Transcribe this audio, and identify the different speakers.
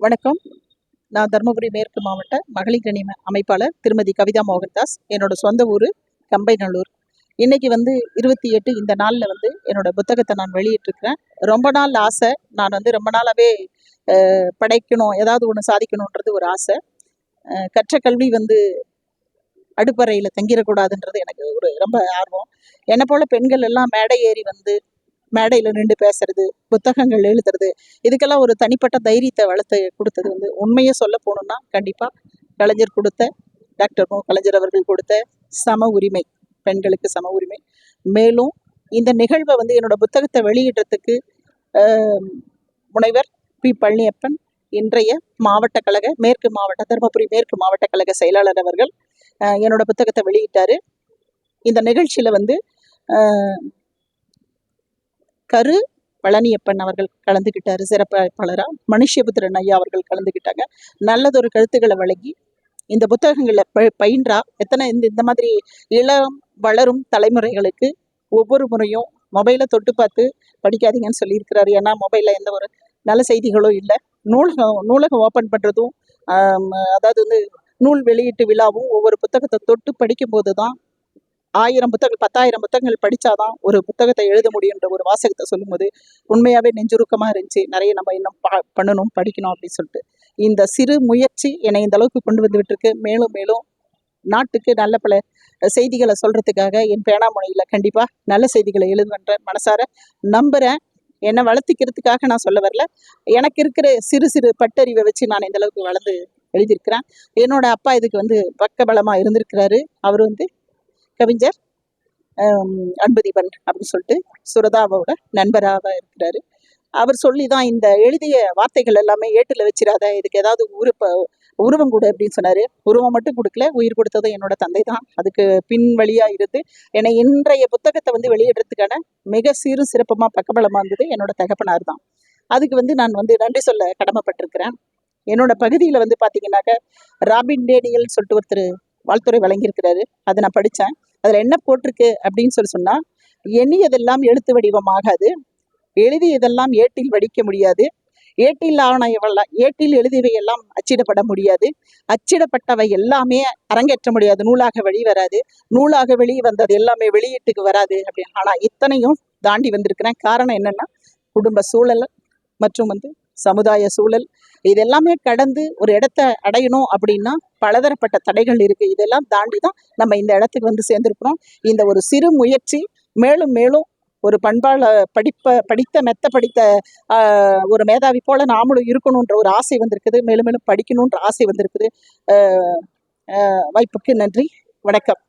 Speaker 1: வணக்கம். நான் தருமபுரி மேற்கு மாவட்ட மகளிர் அணி அமைப்பாளர் திருமதி கவிதா மோகன்தாஸ் என்னோட சொந்த ஊர் கம்பைநல்லூர். இன்னைக்கு வந்து இருபத்தி எட்டு இந்த நாளில் வந்து என்னோட புத்தகத்தை நான் வெளியிட்டிருக்கிறேன். ரொம்ப நாள் ஆசை. நான் வந்து ரொம்ப நாளாகவே படைக்கணும் ஏதாவது ஒன்று சாதிக்கணுன்றது ஒரு ஆசை. கற்ற கல்வி வந்து அடுப்பறையில் தங்கிடக்கூடாதுன்றது எனக்கு ஒரு ரொம்ப ஆர்வம். என்னை போல் பெண்கள் எல்லாம் மேடை ஏறி வந்து மேடையில் நின்று பேசுறது புத்தகங்கள் எழுதுறது இதுக்கெல்லாம் ஒரு தனிப்பட்ட தைரியத்தை வளர்த்து கொடுத்தது வந்து உண்மையை சொல்ல போகணுன்னா கண்டிப்பாக கலைஞர் கொடுத்த டாக்டர் மு. கலைஞர் அவர்கள் கொடுத்த சம உரிமை பெண்களுக்கு சம உரிமை. மேலும் இந்த நிகழ்வை வந்து என்னோட புத்தகத்தை வெளியிடுறதுக்கு முனைவர் பி. பழனியப்பன் இன்றைய மாவட்ட கழக மேற்கு மாவட்ட தருமபுரி மேற்கு மாவட்ட கழக செயலாளர் அவர்கள் என்னோட புத்தகத்தை வெளியிட்டார். இந்த நிகழ்ச்சியில் வந்து கரு பழனியப்பன் அவர்கள் கலந்துக்கிட்டார் சிறப்பாளராக மனுஷபுத்திரன் ஐயா அவர்கள் கலந்துக்கிட்டாங்க நல்லதொரு கருத்துக்களை வழங்கி இந்த புத்தகங்களை ப பயின்றா எத்தனை இந்த இந்த மாதிரி இளம் வளரும் தலைமுறைகளுக்கு ஒவ்வொரு முறையும் மொபைலை தொட்டு பார்த்து படிக்காதீங்கன்னு சொல்லியிருக்கிறாரு. ஏன்னா மொபைலில் எந்த ஒரு நல்ல செய்திகளும் இல்லை. நூலகம் நூலகம் ஓப்பன் பண்ணுறதும் அதாவது வந்து நூல் வெளியீட்டு விழாவும் ஒவ்வொரு புத்தகத்தை தொட்டு படிக்கும்போது தான் ஆயிரம் புத்தகங்கள் பத்தாயிரம் புத்தகங்கள் படித்தாதான் ஒரு புத்தகத்தை எழுத முடியுன்ற ஒரு வாசகத்தை சொல்லும்போது உண்மையாகவே நெஞ்சுருக்கமாக இருந்துச்சு. நிறைய நம்ம இன்னும் பா பண்ணணும் படிக்கணும் அப்படின்னு சொல்லிட்டு. இந்த சிறு முயற்சி என்னை இந்த அளவுக்கு கொண்டு வந்து விட்டுருக்கு. மேலும் மேலும் நாட்டுக்கு நல்ல பல செய்திகளை சொல்கிறதுக்காக என் பேனாமுனையில கண்டிப்பாக நல்ல செய்திகளை எழுதுவன்ற மனசார நம்புகிறேன் என்னை வளர்த்திக்கிறதுக்காக நான் சொல்ல வரல. எனக்கு இருக்கிற சிறு சிறு பட்டறிவை வச்சு நான் இந்த அளவுக்கு வளர்ந்து எழுதியிருக்கிறேன். என்னோட அப்பா இதுக்கு வந்து பக்கபலமாக இருந்திருக்கிறாரு. அவர் வந்து கவிஞர் அன்புதீபன் அப்படின்னு சொல்லிட்டு சுரதாவோட நண்பராக இருக்கிறாரு. அவர் சொல்லி தான் இந்த எழுதிய வார்த்தைகள் எல்லாமே ஏட்டில் வச்சிடாத இதுக்கு ஏதாவது உருப்ப உருவம் கொடு அப்படின்னு சொன்னார். உருவம் மட்டும் கொடுக்கல உயிர் கொடுத்ததும் என்னோட தந்தை தான் அதுக்கு பின் வழியாக இருந்து என்னை இன்றைய புத்தகத்தை வந்து வெளியிடுறதுக்கான மிக சிறு சிறப்பமாக பக்கபலமாக இருந்தது என்னோட தகப்பனார் தான் அதுக்கு வந்து நான் வந்து நன்றி சொல்ல கடமைப்பட்டிருக்கிறேன். என்னோட பகுதியில் வந்து பார்த்தீங்கன்னாக்க ராபின் டேனியல் சொல்லிட்டு ஒருத்தர் வாழ்த்துறை வழங்கியிருக்கிறாரு. அதை நான் படித்தேன். அதில் என்ன போட்டிருக்கு அப்படின்னு சொல்லி சொன்னால் எண்ணியதெல்லாம் எழுத்து வடிவமாகாது. எழுதியதெல்லாம் ஏட்டில் வடிக்க முடியாது. ஏட்டில் ஆணையவெல்லாம் ஏட்டில் எழுதியவை எல்லாம் அச்சிடப்பட முடியாது. அச்சிடப்பட்டவை எல்லாமே அரங்கேற்ற முடியாது. நூலாக வெளி வராது. நூலாக வெளியே வந்தது எல்லாமே வெளியீட்டுக்கு வராது அப்படின்னு. ஆனால் இத்தனையும் தாண்டி வந்திருக்கிறேன். காரணம் என்னன்னா குடும்ப சூழல் மற்றும் வந்து சமுதாய சூழல் இது எல்லாமே கடந்து ஒரு இடத்த அடையணும் அப்படின்னா பலதரப்பட்ட தடைகள் இருக்கு. இதெல்லாம் தாண்டி தான் நம்ம இந்த இடத்துக்கு வந்து சேர்ந்துருக்குறோம். இந்த ஒரு சிறு முயற்சி மேலும் மேலும் ஒரு பண்பாள படிப்ப படித்த மெத்த படித்த ஆஹ், ஒரு மேதாவி போல நாமளும் இருக்கணுன்ற ஒரு ஆசை வந்திருக்குது. மேலும் மேலும் படிக்கணுன்ற ஆசை வந்திருக்குது. ஆஹ், ஆஹ், வாய்ப்புக்கு நன்றி. வணக்கம்.